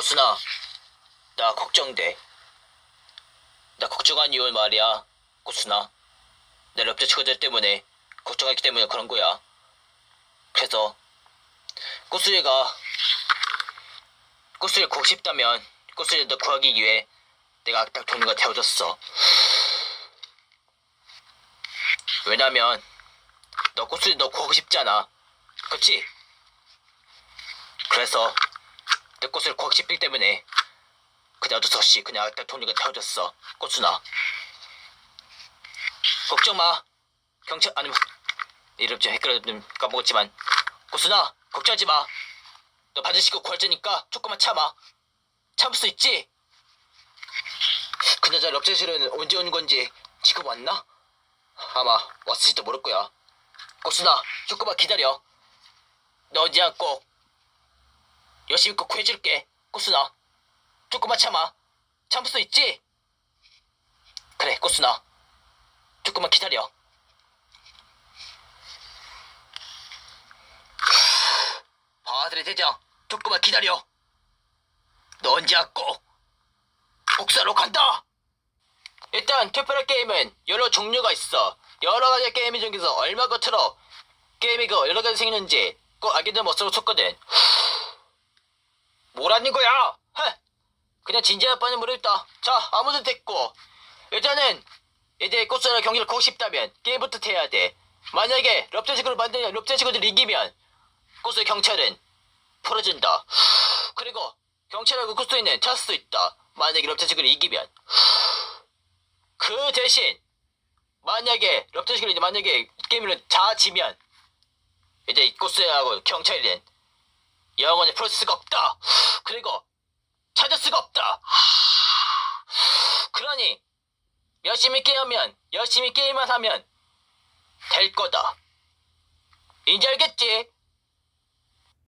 꽃순아, 나 걱정돼. 나 걱정한 이유는 말이야, 꽃순아. 내 럽제 친구들 때문에 걱정했기 때문에 그런 거야. 그래서 꽃순이가 꽃순이 구고 싶다면 꽃순이 너 구하기 위해 내가 딱 돈과 태워줬어. 왜냐면 너 꽃순이 너 구하고 싶잖아. 그치? 그래서 내 꽃을 싶기 때문에 수 없이 그냥 딱 돈이가 태워줬어. 꽃순아. 걱정 마. 경찰 아니면 이름 좀 헷갈려 좀 까먹었지만 꽃순아 걱정하지 마. 너 반드시 그 구할 테니까 조금만 참아. 참을 수 있지? 그나저나 럽제실은 언제 오는 건지 지금 왔나? 아마 왔을지도 모를 거야. 꽃순아 조금만 기다려. 너 언제 꼭 열심히 꼭 구해줄게. 꽃순아 조금만 참아. 참을 수 있지? 그래 꽃순아 조금만 기다려. 바들의 대장, 조금만 기다려. 너 언제 왔고? 복사로 간다. 일단 특별한 게임은 여러 종류가 있어. 여러 가지 게임 중에서 얼마 가 틀어 게임이 그 여러 가지 생기는지 꼭 알게 된 모습으로 쳤거든. 뭐라는 거야? 헤. 그냥 진지한 빠는 모르겠다. 자, 아무도 됐고. 일단은 이제 꽃사라 경기를 하고 싶다면 게임부터 해야 돼. 만약에 럽제식으로 만드는 럽제 친구들이 이기면 꽃의 경찰은 풀어준다. 그리고 경찰하고 꽃수이는 찾을 수 있다. 만약에 럽제 친구를 이기면 그 대신 만약에 럽제 친구를 이제 만약에 게임을 다 지면 이제 꽃수하고 경찰은 영원히 풀을 수가 없다. 그리고 찾을 수가 없다. 그러니 열심히 게임하면 열심히 게임만 하면 될 거다. 이제 알겠지?